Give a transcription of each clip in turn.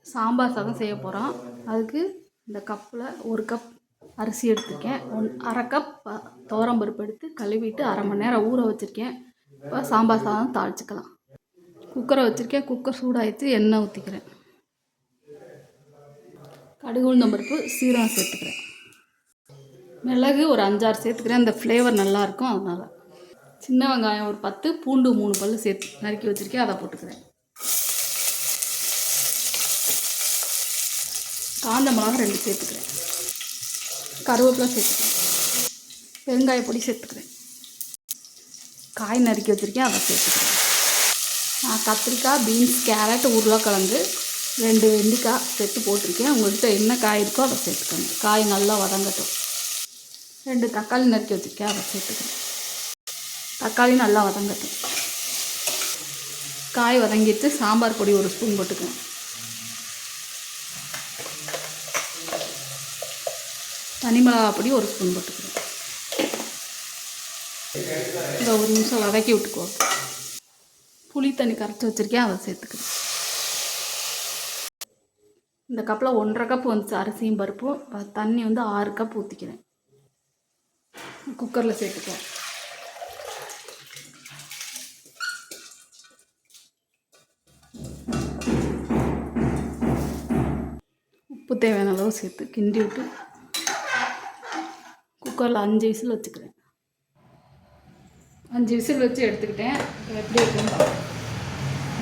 சாம்பார் சாதம் செய்ய போகிறோம் அதுக்கு இந்த கப்பில் ஒரு கப் அரிசி எடுத்திருக்கேன். ஒன் அரை கப் ப- எடுத்து கழுவிட்டு அரை மணி நேரம் ஊற வச்சுருக்கேன். இப்போ சாம்பார் சாதம் தாளிச்சுக்கலாம். குக்கரை வச்சுருக்கேன். குக்கர் சூடாகிட்டு எண்ணெய் ஊற்றிக்கிறேன் கடுகு உளுந்தம்பருப்பு சீரகம் சேர்த்துக்கிறேன். மிளகு ஒரு அஞ்சாறு சேர்த்துக்கிறேன். அந்த ஃப்ளேவர் நல்லாயிருக்கும் அதனால். சின்ன வெங்காயம் ஒரு பத்து பூண்டு மூணு பல் சேர்த்து நறுக்கி வச்சுருக்கேன். அதை போட்டுக்கிறேன். காந்த மிளகா ரெண்டு சேர்த்துக்கிறேன். கருவேப்பிலை சேர்த்துக்கிறேன். பெருங்காய பொடி சேர்த்துக்கிறேன். காய் நறுக்கி வச்சுருக்கேன் அதை சேர்த்துக்கிறேன். நான் கத்திரிக்காய் பீன்ஸ் கேரட் உருளைக்கிழங்கு ரெண்டு வெண்டைக்காய் சேர்த்து போட்டிருக்கேன். உங்கள்கிட்ட என்ன காய் இருக்கோ அதை சேர்த்துக்கோங்க. காய் நல்லா வதங்கட்டும். ரெண்டு தக்காளி நறுக்கி வச்சுருக்கேன் அதை சேர்த்துக்கிறேன். தக்காளி நல்லா வதங்கட்டும். காய் வதங்கிட்டு சாம்பார் பொடி ஒரு ஸ்பூன் போட்டுக்கணும். தனி மிளகா பொடி ஒரு ஸ்பூன் போட்டுக்கிறேன் இந்த ஒரு நிமிஷம் வதக்கி விட்டுக்கோ. புளி தண்ணி கரைச்சி வச்சுருக்கேன் அதை சேர்த்துக்கிறேன் இந்த கப்பில் ஒன்றரை கப் வந்துச்சு அரிசியும் பருப்பும். தண்ணி வந்து ஆறு கப் ஊற்றிக்கிறேன் குக்கரில் சேர்த்துக்குவோம். உப்பு தேவையான அளவு சேர்த்து கிண்டி விட்டு குக்கரில் அஞ்சு விசில் வச்சுக்கிறேன். அஞ்சு விசில் வச்சு எடுத்துக்கிட்டேன். எப்படி இருக்குன்னு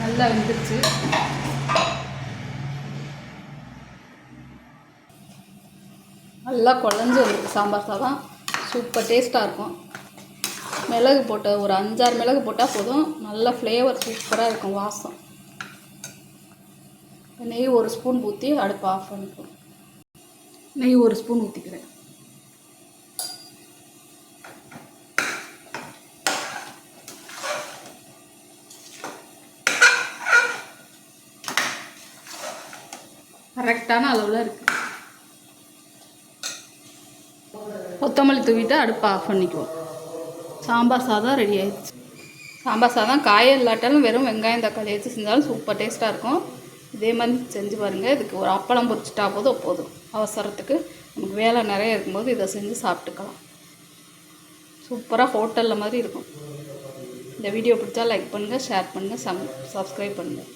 நல்லா வெந்துருச்சு. நல்லா குழஞ்சி வந்துருக்கு சாம்பார் சாதம். சூப்பர் டேஸ்ட்டாக இருக்கும். மிளகு போட்ட ஒரு அஞ்சாறு மிளகு போட்டால் போதும். நல்ல ஃப்ளேவர் சூப்பராக இருக்கும் வாசம். நெய் ஒரு ஸ்பூன் ஊற்றி அடுப்பு ஆஃப் பண்ணிப்போம் நெய் ஒரு ஸ்பூன் ஊற்றிக்கிறேன் கரெக்டான அளவில் இருக்குது கொத்தமல்லி தூவிட்டு அடுப்பை ஆஃப் பண்ணிக்குவோம். சாம்பார் சாதம் ரெடி ஆயிடுச்சு. சாம்பார் சாதம் காய இல்லாட்டாலும் வெறும் வெங்காயம் தக்காளி வச்சு செஞ்சாலும் சூப்பர் டேஸ்ட்டாக இருக்கும். இதே மாதிரி செஞ்சு பாருங்கள் இதுக்கு ஒரு அப்பளம் பொரிச்சிட்டா போதும் போதும். அவசரத்துக்கு நமக்கு வேலை நிறைய இருக்கும்போது இதை செஞ்சு சாப்பிட்டுக்கலாம். சூப்பராக ஹோட்டலில் மாதிரி இருக்கும். இந்த வீடியோ பிடிச்சா லைக் பண்ணுங்கள் ஷேர் பண்ணுங்கள் சம் சப்ஸ்கிரைப் பண்ணுங்கள்